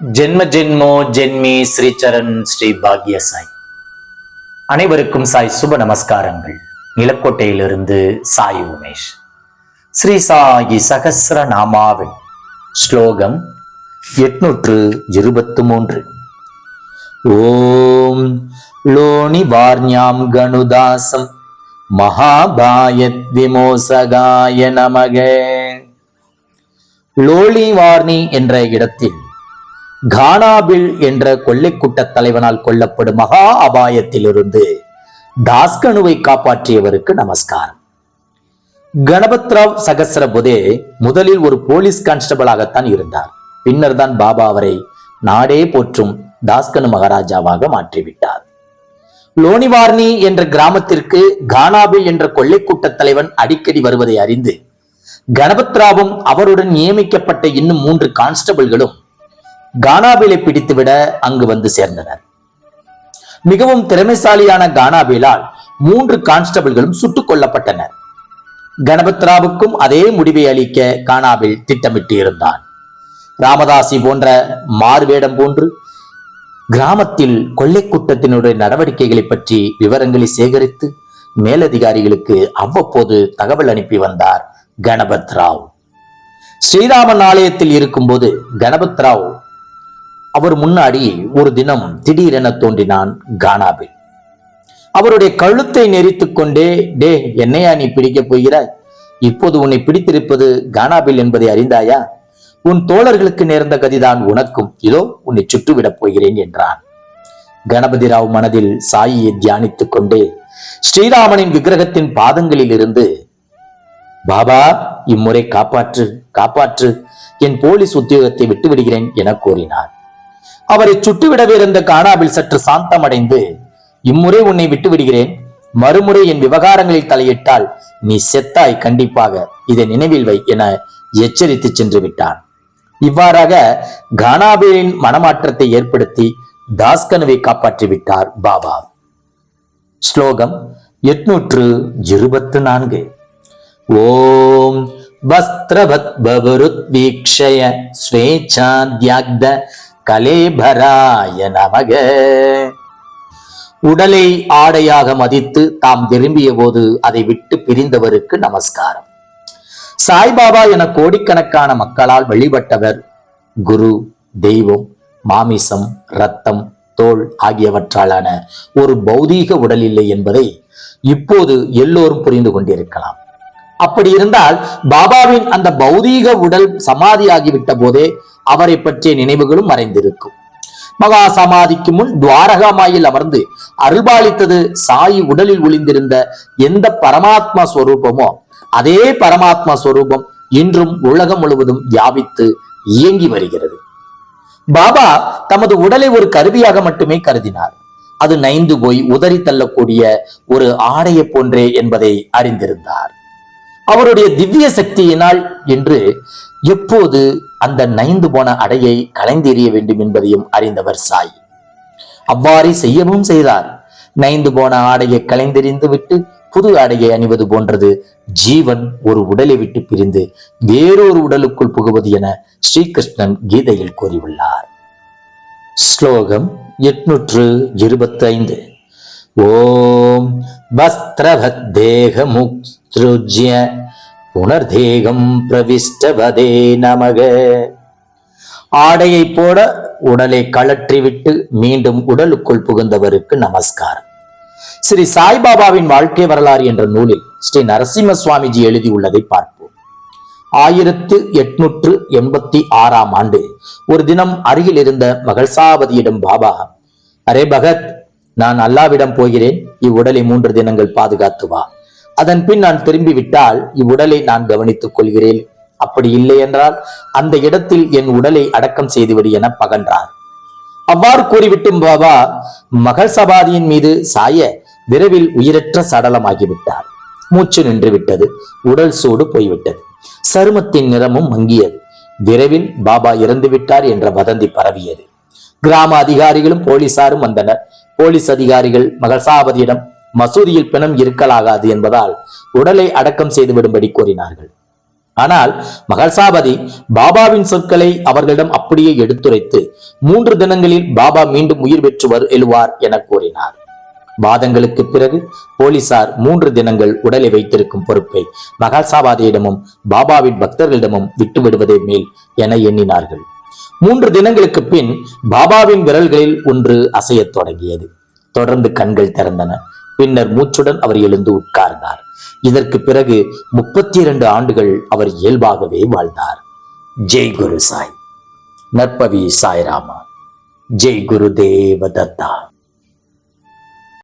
ஜென்ம ஜென்மோ ஜென்மி ஸ்ரீ சரண் ஸ்ரீ பாக்ய சாய் அனைவருக்கும் சாய் சுப நமஸ்காரங்கள். நிலக்கோட்டையிலிருந்து சாய் உமேஷ். ஸ்ரீ சாயி சகசிர நாமாவின் ஸ்லோகம் எட்நூற்று இருபத்து மூன்று ஓம் லோனி வார்ஞாம் கணுதாசம். மகாபாயத் விமோசகாய நமக. லோலிவார்னி என்ற இடத்தில் கானாபில் என்ற கொள்ளைக்கூட்ட தலைவனால் கொல்லப்படும் மகா அபாயத்திலிருந்து தாஸ்கனுவை காப்பாற்றியவருக்கு நமஸ்காரம். கணபத்ராவ் சகசரபுதே முதலில் ஒரு போலீஸ் கான்ஸ்டபிளாகத்தான் இருந்தார். பின்னர் தான் பாபா அவரை நாடே போற்றும் தாஸ்கனு மகாராஜாவாக மாற்றிவிட்டார். லோனிவார்னி என்ற கிராமத்திற்கு கானாபில் என்ற கொள்ளைக்கூட்ட தலைவன் அடிக்கடி வருவதை அறிந்து கணபத்ராவும் அவருடன் நியமிக்கப்பட்ட இன்னும் மூன்று கான்ஸ்டபிள்களும் கானாபிலை பிடித்துவிட அங்கு வந்து சேர்ந்தனர். மிகவும் திறமைசாலியான கானாபிலால் மூன்று கான்ஸ்டபிள்களும் சுட்டுக் கொல்லப்பட்டனர். கணபத்ராவுக்கும் அதே முடிவை அளிக்க கானாபில் திட்டமிட்டு இருந்தான் ராமதாசி போன்ற மாறுவேடம் போன்று கிராமத்தில் கொள்ளை கூட்டத்தினுடைய நடவடிக்கைகளை பற்றி விவரங்களை சேகரித்து மேலதிகாரிகளுக்கு அவ்வப்போது தகவல் அனுப்பி வந்தார் கணபத் ராவ் ஸ்ரீராமன் ஆலயத்தில் இருக்கும்போது கணபத் ராவ் அவர் முன்னாடி ஒரு தினம் திடீரென தோன்றினான் கானாபில் அவருடைய கழுத்தை நெரித்துக் கொண்டே டே என்னையா நீ பிடிக்கப் போகிறாய்? இப்போது உன்னை பிடித்திருப்பது கானாபில் என்பதை அறிந்தாயா? உன் தோழர்களுக்கு நேர்ந்த கதிதான் உனக்கும். இதோ உன்னை சுட்டுவிடப் போகிறேன் என்றான். கணபதி ராவ் மனதில் சாயியை தியானித்துக் கொண்டே ஸ்ரீராமனின் விக்கிரகத்தின் பாதங்களில் இருந்து பாபா இம்முறை காப்பாற்று காப்பாற்று. என் போலீஸ் உத்தியோகத்தை விட்டு விடுகிறேன் என கூறினார். அவரை சுட்டுவிடவிருந்த கானாபில் சற்று சாந்தமடைந்து இம்முறை உன்னை விட்டு விடுகிறேன் மறுமுறை என் விவகாரங்களில் தலையிட்டால் நீ செத்தாய் கண்டிப்பாக. இதை நினைவில் வை என எச்சரித்து சென்று விட்டான். இவ்வாறாக கானாபிலின் மனமாற்றத்தை ஏற்படுத்தி தாஸ்கனுவை காப்பாற்றி விட்டார் பாபா. ஸ்லோகம் எட்நூற்று இருபத்து நான்கு ஓம் வஸ்திரபத் பவருத் வீக்ஷய ஸ்வேச்சாத்யாக்த கலேபராய நமக. உடலை ஆடையாக மதித்து தாம் விரும்பிய போது அதை விட்டு பிரிந்தவருக்கு நமஸ்காரம். சாய்பாபா என கோடிக்கணக்கான மக்களால் வழிபட்டவர் குரு தெய்வம் மாமிசம் ரத்தம் தோல் ஆகியவற்றாலான ஒரு பௌதீக உடல் இல்லை என்பதை இப்போது எல்லோரும் புரிந்து கொண்டிருக்கலாம். அப்படி இருந்தால் பாபாவின் அந்த பௌதீக உடல் சமாதியாகிவிட்ட போதே அவரை பற்றிய நினைவுகளும் மறைந்திருக்கும். மகா சமாதிக்கு முன் துவாரகாமாயில் அமர்ந்து அருள்பாலித்தது சாயி உடலில் ஒளிந்திருந்த எந்த பரமாத்மா ஸ்வரூபமோ அதே பரமாத்மா ஸ்வரூபம் இன்றும் உலகம் முழுவதும் வியாபித்து இயங்கி வருகிறது. பாபா தமது உடலை ஒரு கருவியாக மட்டுமே கருதினார். அது நைந்து போய் உதறி தள்ளக்கூடிய ஒரு ஆடையை போன்றே என்பதை அறிந்திருந்தார். அவருடைய திவ்ய சக்தியினால் என்று எப்போது அந்த நைந்து போன அடையை கலைந்தெறிய வேண்டும் என்பதையும் அறிந்தவர் சாய். அவ்வாறே செய்யவும் செய்தார். நைந்து போன ஆடையை கலைந்தெறிந்து விட்டு புது ஆடையை அணிவது போன்றது ஜீவன் ஒரு உடலை விட்டு பிரிந்து வேறொரு உடலுக்குள் புகுவது என ஸ்ரீகிருஷ்ணன் கீதையில் கூறியுள்ளார். ஸ்லோகம் எட்நூற்று இருபத்தைந்து. ஓ ஓம் தேக புனர்தேகம் பிரவிஷ்டவதே நமக. ஆடையை போட உடலை கழற்றிவிட்டு மீண்டும் உடலுக்குள் புகுந்தவருக்கு நமஸ்காரம். ஸ்ரீ சாய்பாபாவின் வாழ்க்கை வரலாறு என்ற நூலில் ஸ்ரீ நரசிம்ம சுவாமிஜி எழுதியுள்ளதை பார்ப்போம். ஆயிரத்து எட்நூற்று எண்பத்தி ஆறாம் ஆண்டு ஒரு தினம் அருகில் இருந்த மகள்சாபதியிடம் பாபா அரே பகத் நான் அல்லாவிடம் போகிறேன் இவ்வுடலை மூன்று தினங்கள் பாதுகாத்து வா. அதன் பின் நான் திரும்பி விட்டால் இவ்வுடலை நான் கவனித்துக் கொள்கிறேன். அப்படி இல்லை என்றால் அந்த இடத்தில் என் உடலை அடக்கம் செய்துவிடு என பகன்றார். அவ்வாறு கூறிவிட்டும் பாபா மகள் சபாதியின் மீது சாய விரைவில் உயிரற்ற சடலமாகிவிட்டார். மூச்சு நின்று விட்டது உடல் சூடு போய்விட்டது. சருமத்தின் நிறமும் மங்கியது. விரைவில் பாபா இறந்து விட்டார் என்ற வதந்தி பரவியது. கிராம அதிகாரிகளும் போலீசாரும் வந்தனர். போலீஸ் அதிகாரிகள் மகசாபதியிடம் மசூதியில் பிணம் இருக்கலாகாது என்பதால் உடலை அடக்கம் செய்து விடும்படி கூறினார்கள். ஆனால் மகள்சாபதி பாபாவின் சொற்களை அவர்களிடம் அப்படியே எடுத்துரைத்து மூன்று தினங்களில் பாபா மீண்டும் உயிர் பெற்று வரு எழுவார் என கூறினார். வாதங்களுக்கு பிறகு போலீசார் மூன்று தினங்கள் உடலை வைத்திருக்கும் பொறுப்பை மகாசாபாதியிடமும் பாபாவின் பக்தர்களிடமும் விட்டுவிடுவதே மேல் என எண்ணினார்கள். மூன்று தினங்களுக்கு பின் பாபாவின் விரல்களில் ஒன்று அசையத் தொடங்கியது. தொடர்ந்து கண்கள் திறந்தன. பின்னர் மூச்சுடன் அவர் எழுந்து உட்கார்ந்தார். இதற்கு பிறகு முப்பத்தி இரண்டு ஆண்டுகள் அவர் இயல்பாகவே வாழ்ந்தார். ஜெய் குரு சாய். நற்பவி சாய்ராமா. ஜெய் குரு தேவதத்தா.